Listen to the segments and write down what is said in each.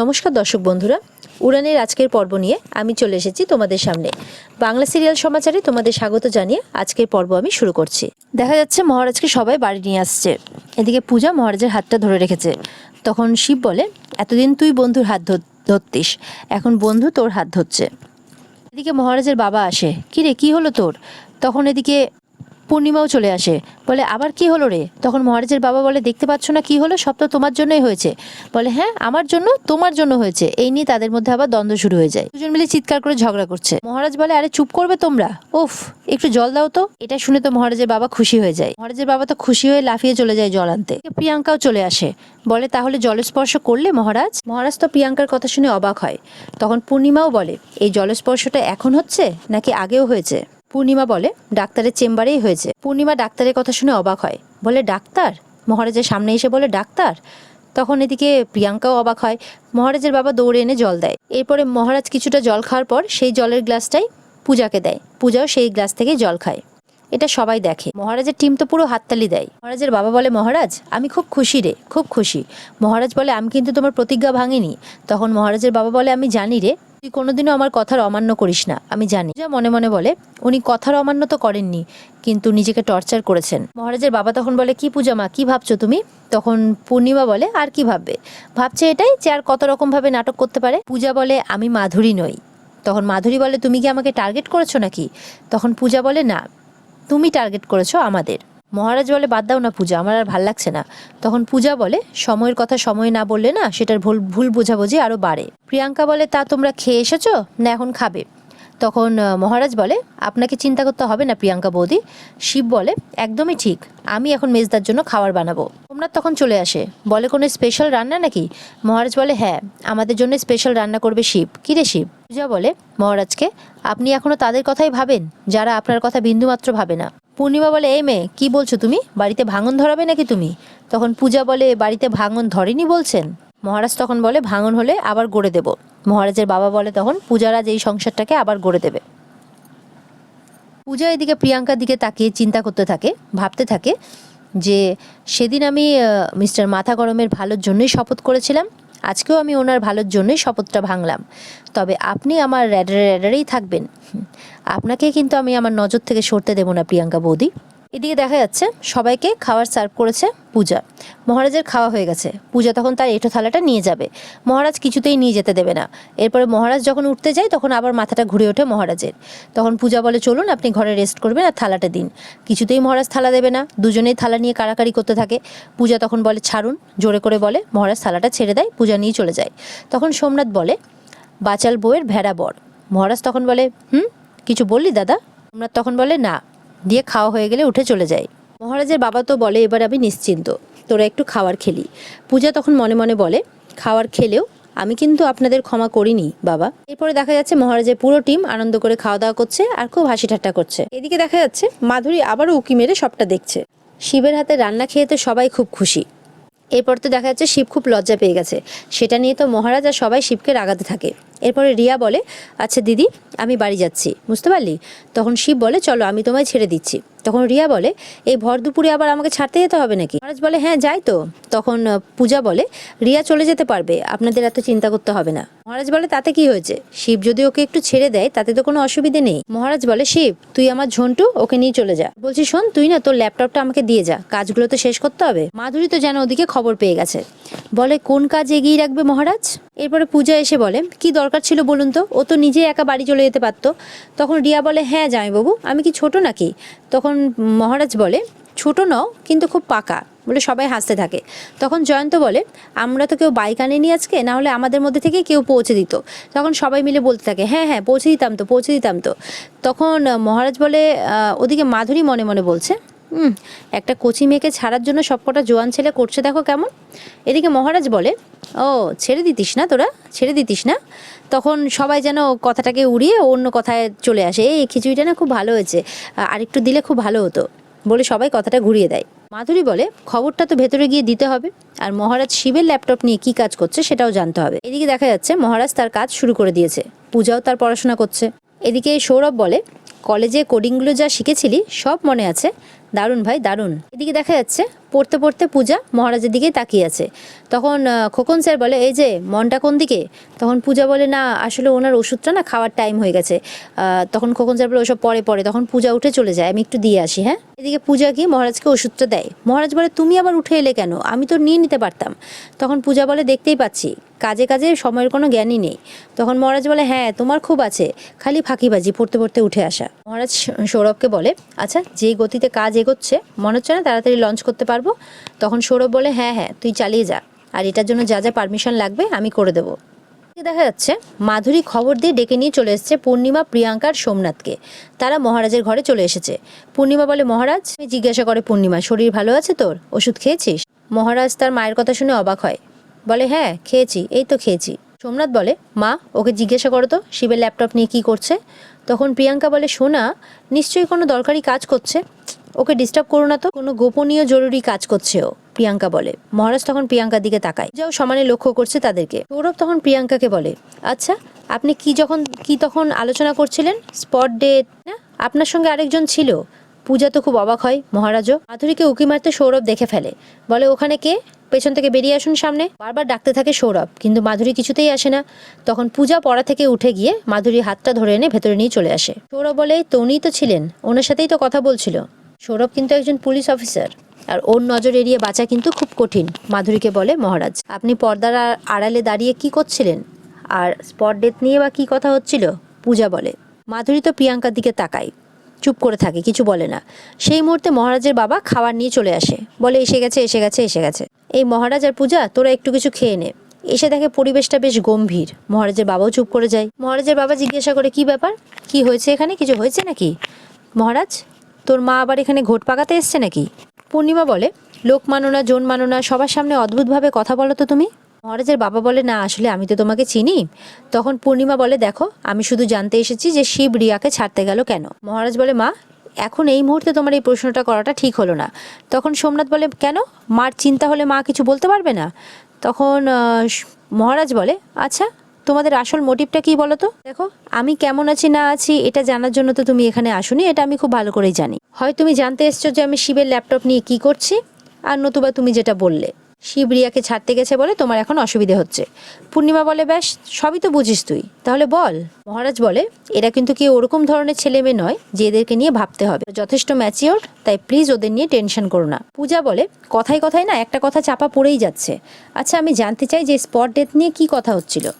নমস্কার দর্শক বন্ধুরা। উড়ানের আজকের পর্ব নিয়ে আমি চলে এসেছি তোমাদের সামনে। বাংলা সিরিয়াল সমাচারে তোমাদের স্বাগত জানিয়ে আজকের পর্ব আমি শুরু করছি। দেখা যাচ্ছে মহারাজকে সবাই বাড়ি নিয়ে আসছে। এদিকে পূজা মহারাজের হাতটা ধরে রেখেছে। তখন শিব বলে, এতদিন তুই বন্ধুর হাত ধরতিস। এখন বন্ধু তোর হাত ধরছে। এদিকে মহারাজের বাবা আসে, কিরে, কি হলো তোর? তখন এদিকে পূর্ণিমাও চলে আসে। বলে, আবার কি হলো রে? তখন মহারাজের বাবা বলে, দেখতে পাচ্ছ না কি হলো? সব তো তোমার জন্যই হয়েছে। বলে হ্যাঁ আমার জন্য, তোমার জন্য হয়েছে। এই নিয়ে তাদের মধ্যে আবার দ্বন্দ্ব শুরু হয়ে যায়। দুজন মিলে চিৎকার করে ঝগড়া করছে। মহারাজ বলে, আরে, চুপ করবে তোমরা? উফ, একটু জল দাও তো। এটা শুনে তো মহারাজের বাবা খুশি হয়ে যায়। মহারাজের বাবা তো খুশি হয়ে লাফিয়ে চলে যায় জল আনতে। প্রিয়াঙ্কাও চলে আসে। বলে, তাহলে জলস্পর্শ করলে মহারাজ? মহারাজ তো প্রিয়াঙ্কার কথা শুনে অবাক হয়। তখন পূর্ণিমাও বলে, এই জলস্পর্শটা এখন হচ্ছে নাকি আগেও হয়েছে? পূর্ণিমা বলে, ডাক্তারের চেম্বারেই হয়েছে। পূর্ণিমা ডাক্তারের কথা শুনে অবাক হয়। বলে, ডাক্তার? মহারাজের সামনে এসে বলে, ডাক্তার? তখন এদিকে প্রিয়াঙ্কাও অবাক হয়। মহারাজের বাবা দৌড়ে এনে জল দেয়। এরপরে মহারাজ কিছুটা জল খাওয়ার পর সেই জলের গ্লাসটাই পূজাকে দেয়। পূজাও সেই গ্লাস থেকে জল খায়। এটা সবাই দেখে। মহারাজের টিম তো পুরো হাততালি দেয়। মহারাজের বাবা বলে, মহারাজ, আমি খুব খুশি রে, খুব খুশি। মহারাজ বলে, আমি কিন্তু তোমার প্রতিজ্ঞা ভাঙিনি। তখন মহারাজের বাবা বলে, আমি জানি রে, তুই কোনোদিনও আমার কথার অমান্য করিস না, আমি জানি। যা মনে মনে বলে, উনি কথার অমান্য তো করেননি, কিন্তু নিজেকে টর্চার করেছেন। মহারাজের বাবা তখন বলে, কি পূজা মা, কি ভাবছ তুমি? তখন পূর্ণিমা বলে, আর কি ভাববে? ভাবছে এটাই যে আর কত রকম ভাবে নাটক করতে পারে? পূজা বলে, আমি মাধুরী নই। তখন মাধুরী বলে, তুমি কি আমাকে টার্গেট করেছ নাকি? তখন পূজা বলে, না। তুমি টার্গেট করেছ আমাদের। মহারাজ বলে, বাদ দাও না পূজা, আমার আর ভালো লাগছে না। তখন পূজা বলে, সময়ের কথা সময় না বললে না, সেটার ভুল ভুল বোঝাবুঝি আরও বাড়ে। প্রিয়াঙ্কা বলে, তা তোমরা খেয়ে এসেছ? না, এখন খাবে। তখন মহারাজ বলে, আপনাকে চিন্তা করতে হবে না, প্রিয়াঙ্কা বৌদি। শিব বলে, একদমই ঠিক। আমি এখন মেজদার জন্য খাবার বানাবো। সোমনাথ তখন চলে আসে। বলে, কোনো স্পেশাল রান্না নাকি? মহারাজ বলে হ্যাঁ আমাদের জন্য স্পেশাল রান্না করবে শিব। কী রে শিব? পূজা বলে, মহারাজকে, আপনি এখনও তাদের কথাই ভাবেন, যারা আপনার কথা বিন্দুমাত্র ভাবে না। পূর্ণিমা বলে, এই মেয়ে, কী বলছো তুমি? বাড়িতে ভাঙন ধরাবে নাকি তুমি? তখন পূজা বলে, বাড়িতে ভাঙন ধরেনি বলছেন? মহারাজ তখন বলে, ভাঙন হলে আবার গড়ে দেব। মহারাজের বাবা বলে তখন পূজারাজ এই সংসারটাকে আবার গড়ে দেবে। পূজা এদিকে প্রিয়াঙ্কার দিকে তাকিয়ে চিন্তা করতে থাকে, ভাবতে থাকে যে সেদিন আমি মিস্টার মাথা গরমের ভালোর জন্যই শপথ করেছিলাম, আজকেও আমি ওনার ভালোর জন্যই শপথটা ভাঙলাম। তবে আপনি আমার র্যাডারে র্যাডারেই থাকবেন। আপনাকে কিন্তু আমি আমার নজর থেকে সরতে দেবো না, প্রিয়াঙ্কা বৌদি। এদিকে দেখা যাচ্ছে সবাইকে খাবার সার্ভ করেছে পূজা। মহারাজের খাওয়া হয়ে গেছে। পূজা তখন তার এঁটো থালাটা নিয়ে যাবে। মহারাজ কিছুতেই নিয়ে যেতে দেবে না। এরপরে মহারাজ যখন উঠতে যায়, তখন আবার মাথাটা ঘুরে ওঠে মহারাজের। তখন পূজা বলে, চলুন, আপনি ঘরে রেস্ট করবেন আর থালাটা দিন। কিছুতেই মহারাজ থালা দেবে না। দুজনেই থালা নিয়ে কাড়াকাড়ি করতে থাকে। পূজা তখন বলে, ছাড়ুন। জোরে করে বলে, মহারাজ থালাটা ছেড়ে দেয়, পূজা নিয়ে চলে যায়। তখন সোমনাথ বলে, বাচাল বউয়ের ভেড়া বর। মহারাজ তখন বলে, হুম, কিছু বললি দাদা? সোমনাথ তখন বলে, না। দিয়ে খাওয়া হয়ে গেলে উঠে চলে যায় মহারাজের বাবা তো বলে, এবার আমি নিশ্চিন্ত, তোরা একটু খাওয়ার খেলি। পূজা তখন মনে মনে বলে খাওয়ার খেলেও আমি কিন্তু আপনাদের ক্ষমা করিনি, বাবা। এরপরে দেখা যাচ্ছে মহারাজের পুরো টিম আনন্দ করে খাওয়া দাওয়া করছে আর খুব হাসি ঠাট্টা করছে। এদিকে দেখা যাচ্ছে মাধুরী আবারও উকি মেরে সবটা দেখছে। শিবের হাতে রান্না খেয়ে তো সবাই খুব খুশি। এরপর তো দেখা যাচ্ছে শিব খুব লজ্জা পেয়ে গেছে। সেটা নিয়ে তো মহারাজ আর সবাই শিবকে রাগাতে থাকে। এরপরে রিয়া বলে আচ্ছা দিদি আমি বাড়ি যাচ্ছি। বুঝতে পারলি? তখন শিব বলে, চলো, আমি তোমায় ছেড়ে দিচ্ছি। তখন রিয়া বলে, এই ভর দুপুরে আবার আমাকে ছাড়তে যেতে হবে নাকি? মহারাজ বলে হ্যাঁ যাই তো। তখন পূজা বলে, রিয়া চলে যেতে পারবে, আপনাদের এত চিন্তা করতে হবে না। মহারাজ বলে, তাতে কি হয়েছে? শিব যদি ওকে একটু ছেড়ে দেয়, তাতে তো কোনো অসুবিধে নেই। মহারাজ বলে, শিব, তুই আমার ঝন্টু, ওকে নিয়ে চলে যা। বলছি, শোন, তুই না তোর ল্যাপটপটা আমাকে দিয়ে যা, কাজগুলো তো শেষ করতে হবে। মাধুরী তো যেন ওদিকে খবর পেয়ে গেছে। বলে, কোন কাজ এগিয়ে রাখবে মহারাজ? এরপরে পূজা এসে বলে, কি দরকার ছিল বলুন তো? ও তো নিজে একা বাড়ি চলে যেতে পারতো। তখন রিয়া বলে হ্যাঁ জামাইবাবু, আমি কি ছোট নাকি? তখন মহারাজ বলে, ছোট নও, কিন্তু খুব পাকা। বলে সবাই হাসতে থাকে। তখন জয়ন্ত বলে, আমরা তো কেউ বাইক আনেনি আজকে, না হলে আমাদের মধ্যে থেকে কেউ পৌঁছে দিত। তখন সবাই মিলে বলতে থাকে হ্যাঁ হ্যাঁ পৌঁছে দিতাম তো, পৌঁছে দিতাম তো। তখন মহারাজ বলে ওদিকে মাধুরী মনে মনে বলছে হুম, একটা কচি মেয়েকে ছাড়ার জন্য সবকটা জোয়ান ছেলে করছে, দেখো কেমন। এদিকে মহারাজ বলে, ও, ছেড়ে দিতিস না তোরা? ছেড়ে দিতিস না? তখন সবাই যেন কথাটাকে উড়িয়ে অন্য কথায় চলে আসে, এই খিচুড়িটা না খুব ভালো হয়েছে আরেকটু দিলে খুব ভালো হতো। বলে সবাই কথাটা ঘুরিয়ে দেয়। মাধুরী বলে, খবরটা তো ভেতরে গিয়ে দিতে হবে, আর মহারাজ শিবের ল্যাপটপ নিয়ে কি কাজ করছে সেটাও জানতে হবে। এদিকে দেখা যাচ্ছে মহারাজ তার কাজ শুরু করে দিয়েছে, পূজাও তার পড়াশোনা করছে। এদিকে সৌরভ বলে কলেজে কোডিংগুলো যা শিখেছিলি, সব মনে আছে। দারুণ ভাই, দারুণ। এদিকে দেখা যাচ্ছে, পড়তে পড়তে পূজা মহারাজের দিকেই তাকিয়ে আছে। তখন খোকন স্যার বলে, এই যে, মনটা কোন দিকে? তখন পূজা বলে, না, আসলে ওনার ওষুধটা না খাওয়ার টাইম হয়ে গেছে। তখন খোকন স্যার বলে, ওসব পরে পরে। তখন পূজা উঠে চলে যায়, আমি একটু দিয়ে আসি হ্যাঁ? এদিকে পূজা গিয়ে মহারাজকে ওষুধটা দেয়। মহারাজ বলে, তুমি আবার উঠে এলে কেন? আমি তো নিয়ে নিতে পারতাম। তখন পূজা বলে, দেখতেই পাচ্ছি। কাজে কাজে সময়ের কোনো জ্ঞানই নেই। তখন মহারাজ বলে হ্যাঁ তোমার খুব আছে। খালি ফাঁকিবাজি, পড়তে পড়তে উঠে আসা। মহারাজ সৌরভকে বলে আচ্ছা যে গতিতে কাজ এগোচ্ছে, মনে হচ্ছে না তাড়াতাড়ি লঞ্চ করতে পারব? তখন সৌরভ বলে হ্যাঁ হ্যাঁ তুই চালিয়ে যা। আর এটার জন্য যা যা পারমিশন লাগবে, আমি করে দেবো। দেখা যাচ্ছে, মাধুরী খবর দিয়ে ডেকে নিয়ে চলে এসেছে পূর্ণিমা, প্রিয়াঙ্কার, সোমনাথকে। তারা মহারাজের ঘরে চলে এসেছে। পূর্ণিমা বলে, মহারাজ জিজ্ঞাসা করে পূর্ণিমা, শরীর ভালো আছে তোর? ওষুধ খেয়েছিস? মহারাজ তার মায়ের কথা শুনে অবাক হয়। বলে হ্যাঁ খেয়েছি, এই তো খেয়েছি। সোমনাথ বলে, মা, ওকে জিজ্ঞাসা করো তো, শিবের ল্যাপটপ নিয়ে কি করছে? তখন প্রিয়াঙ্কা বলে, সোনা, নিশ্চয়ই কোনো দরকারি কাজ করছে। ওকে ডিস্টার্ব করো না তো, কোনো গোপনীয় জরুরি কাজ করছে ও, প্রিয়াঙ্কা বলে। মহারাজ তখন প্রিয়াঙ্কার দিকে তাকায়। যাও, সমানে লক্ষ্য করছে তাদেরকে। সৌরভ তখন প্রিয়াঙ্কাকে বলে আচ্ছা আপনি কি যখন, কি তখন আলোচনা করছিলেন? স্পট ডেট না? আপনার সঙ্গে আরেকজন ছিল। পূজা তো খুব অবাক হয়, মহারাজও? মাধুরীকে উকি মারতে সৌরভ দেখে ফেলে। বলে, ওখানে কে? পেছন থেকে বেরিয়ে আসুন সামনে। বারবার ডাকতে থাকে সৌরভ, কিন্তু মাধুরী কিছুতেই আসে না। তখন পূজা পড়া থেকে উঠে গিয়ে মাধুরীর হাতটা ধরে এনে ভেতরে নিয়ে চলে আসে। সৌরভ বলে "এই তো ছিলেন, ওনার সাথেই তো কথা বলছিল। সৌরভ কিন্তু একজন পুলিশ অফিসার, আর ওর নজর এড়িয়ে বাঁচা কিন্তু খুব কঠিন। মাধুরীকে বলে, মহারাজ, আপনি পর্দার আড়ালে দাঁড়িয়ে কি করছিলেন? আর স্পট ডেথ নিয়ে বা কি কথা হচ্ছিল? পূজা বলে, মাধুরী তো প্রিয়াঙ্কার দিকে তাকায়। চুপ করে থাকে, কিছু বলে না। সেই মুহূর্তে মহারাজের বাবা খাবার নিয়ে চলে আসে। বলে, এসে গেছে এসে গেছে এসে গেছে। এই মহারাজ আর পূজা, তোরা একটু কিছু খেয়ে নে। এসে দেখে পরিবেশটা বেশ গম্ভীর। মহারাজের বাবাও চুপ করে যায়। মহারাজের বাবা জিজ্ঞাসা করে, কি ব্যাপার? কি হয়েছে এখানে? কিছু হয়েছে নাকি? মহারাজ, তোর মা আবার এখানে ঘোট পাকাতে এসছে নাকি? পূর্ণিমা বলে, লোক মানো না, জন মানো না, সবার সামনে অদ্ভুতভাবে কথা বলো তো তুমি। মহারাজের বাবা বলে, না, আসলে আমি তো তোমাকে চিনি। তখন পূর্ণিমা বলে, দেখো, আমি শুধু জানতে এসেছি যে শিব রিয়াকে ছাড়তে গেল কেন? মহারাজ বলে, মা, এখন এই মুহূর্তে তোমার এই প্রশ্নটা করাটা ঠিক হলো না। তখন সোমনাথ বলে, কেন? মার চিন্তা হলে মা কিছু বলতে পারবে না? তখন মহারাজ বলে আচ্ছা তোমাদের আসল মোটিভটা কি বলো তো? দেখো, আমি কেমন আছি, না আছি, এটা জানার জন্য তো তুমি এখানে আসোনি, এটা আমি খুব ভালো করেই জানি। হয় তুমি জানতে এসছো যে আমি শিবের ল্যাপটপ নিয়ে কি করছি, আর নতুবা তুমি যেটা বললে। শিব রিয়াকে ছাড়তে গেছে বলে তোমার এখন অসুবিধে হচ্ছে। পূর্ণিমা বলে, ব্যাস, সবই তো বুঝিস তুই। তাহলে বল। মহারাজ বলে, এরা কিন্তু কি ওরকম ধরনের ছেলে মেয়ে নয়, যে এদেরকে নিয়ে ভাবতে হবে। যথেষ্ট ম্যাচিওর, তাই প্লিজ ওদের নিয়ে টেনশন করো না। পূজা বলে, কথায় কথায় না, একটা কথা চাপা পড়েই যাচ্ছে। আচ্ছা আমি জানতে চাই যে স্পট ডেথ নিয়ে কি কথা হচ্ছিল?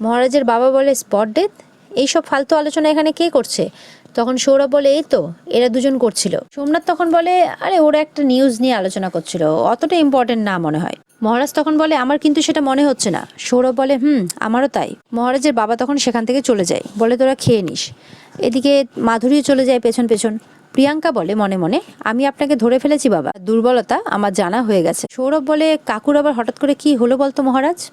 মহারাজের বাবা বলে স্পট ডেথ এইসব ফালতু আলোচনা এখানে কে করছে? তখন সৌরভ বলে, এই তো, এরা দুজন করছিল। সোমনাথ তখন বলে, আরে, ওরা একটা নিউজ নিয়ে আলোচনা করছিল। অতটা ইম্পর্টেন্ট না মনে হয়। মহারাজ তখন বলে, আমার কিন্তু সেটা মনে হচ্ছে না। সৌরভ বলে, হুম, আমারও তাই। মহারাজের বাবা তখন সেখান থেকে চলে যায়। বলে, তোরা খেয়ে নিস। এদিকে মাধুরীও চলে যায় পেছন পেছন। প্রিয়াঙ্কা বলে, মনে মনে, আমি আপনাকে ধরে ফেলেছি বাবা। দুর্বলতা আমার জানা হয়ে গেছে। সৌরভ বলে, কাকুর আবার হঠাৎ করে কি হলো বলতো মহারাজ?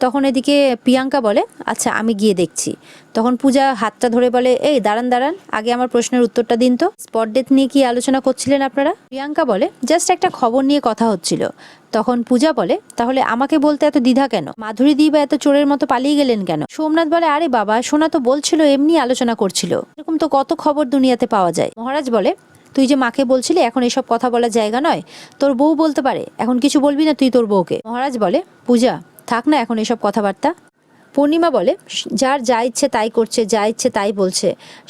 তখন এদিকে প্রিয়াঙ্কা বলে আচ্ছা আমি গিয়ে দেখছি। তখন পূজা হাতটা ধরে বলে, এই, দাঁড়ান দাঁড়ান, আগে আমার প্রশ্নের উত্তরটা দিন তো। স্পট ডেথ নিয়ে কি আলোচনা করছিলেন আপনারা? প্রিয়াঙ্কা বলে, জাস্ট একটা খবর নিয়ে কথা হচ্ছিল। তখন পূজা বলে, তাহলে আমাকে বলতে এত দ্বিধা কেন? মাধুরী দি বা এত চোরের মতো পালিয়ে গেলেন কেন? সোমনাথ বলে, আরে বাবা, সোনা তো বলছিল, এমনি আলোচনা করছিল। এরকম তো কত খবর দুনিয়াতে পাওয়া যায়। মহারাজ বলে, তুই যে মাকে বলছিলি, এখন এসব কথা বলার জায়গা নয়। তোর বউ বলতে পারে, এখন কিছু বলবি না তুই তোর বউকে? মহারাজ বলে, পূজা থাক না এখন এসব কথাবার্তা। পূর্ণিমা বলে, যার যা ইচ্ছে তাই করছে, যা ইচ্ছে তাই বলছে।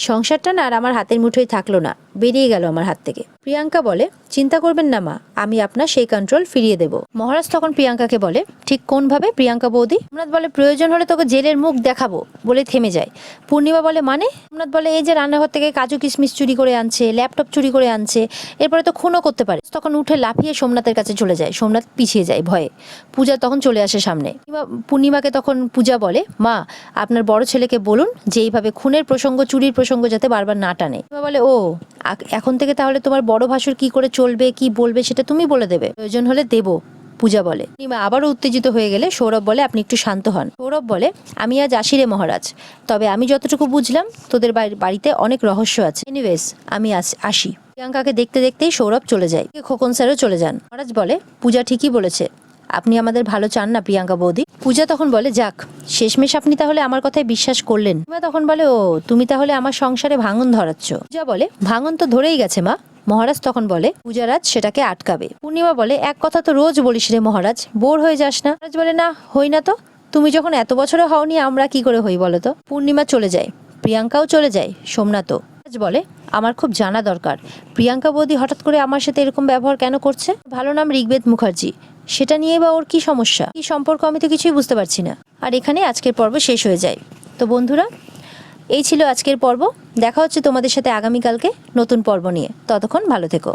সংসারটা না আর আমার হাতের মুঠোই থাকল না। বেরিয়ে গেল আমার হাত থেকে। প্রিয়াঙ্কা বলে, চিন্তা করবেন না মা, আমি আপনার সেই কন্ট্রোল ফিরিয়ে দেব। মহারাজ তখন প্রিয়াঙ্কাকে বলে, ঠিক কোনভাবে, প্রিয়াঙ্কা বৌদি? সোমনাথ বলে, প্রয়োজন হলে তোকে জেলের মুখ দেখাবো, বলে থেমে যায়। পূর্ণিমা বলে মানে? সোমনাথ বলে, এই যে রান্নাঘর থেকে কাজু কিশমিশ চুরি করে আনছে ল্যাপটপ চুরি করে আনছে, এরপরে তো খুনও করতে পারে। তখন উঠে লাফিয়ে সোমনাথের কাছে চলে যায়। সোমনাথ পিছিয়ে যায় ভয়ে। পূজা তখন চলে আসে সামনে। পূর্ণিমা- পূর্ণিমাকে তখন পূজা বলে, মা, আপনার বড় ছেলেকে বলুন যে এইভাবে খুনের প্রসঙ্গ, চুরির প্রসঙ্গ যাতে বারবার না টানে। বলে, ও এখন থেকে তাহলে তোমার বড় ভাসুর কি করে চলবে, কি বলবে সেটা তুমি বলে দেবে। প্রয়োজন হলে দেবো, পূজা বলে। পূর্ণিমা আবারও উত্তেজিত হয়ে গেলে সৌরভ বলে, আপনি একটু শান্ত হন। সৌরভ বলে, আমি আজ আসি রে মহারাজ। তবে আমি যতটুকু বুঝলাম, তোদের বাড়ি- বাড়িতে অনেক রহস্য আছে। এনিওয়েজ আমি আসি। প্রিয়াঙ্কাকে দেখতে দেখতেই সৌরভ চলে যায়। খোকন স্যারও চলে যান। মহারাজ বলে, পূজা ঠিকই বলেছে। আপনি আমাদের ভালো চান না, প্রিয়াঙ্কা বৌদি। পূজা তখন বলে, যাক, শেষমেশ আপনি তাহলে আমার কথায় বিশ্বাস করলেন। পূর্ণিমা তখন বলে, ও, তুমি তাহলে আমার সংসারে ভাঙন ধরাচ্ছ। পূজা বলে, ভাঙন তো ধরেই গেছে মা। মহারাজ তখন বলে, পূজারাজ সেটাকে আটকাবে। পূর্ণিমা বলে, এক কথা তো রোজ বলিস রে মহারাজ, বোর হয়ে যাস না। মহারাজ বলে, না, হই না তো। তুমি যখন এত বছরে হওনি, আমরা কি করে হই বলো তো? পূর্ণিমা চলে যায়, প্রিয়াঙ্কাও চলে যায়, সোমনাথও। বলে, আমার খুব জানা দরকার। প্রিয়াঙ্কা বৌদি হঠাৎ করে আমার সাথে এরকম ব্যবহার কেন করছে? ভালো নাম ঋগ্বেদ মুখার্জি। সেটা নিয়ে বা ওর কি সমস্যা? কি সম্পর্ক আমি তো কিছুই বুঝতে পারছি না। আর এখানে আজকের পর্ব শেষ হয়ে যায়। তো বন্ধুরা, এই ছিল আজকের পর্ব। দেখা হচ্ছে তোমাদের সাথে আগামীকালকে নতুন পর্ব নিয়ে। ততক্ষণ ভালো থেকো।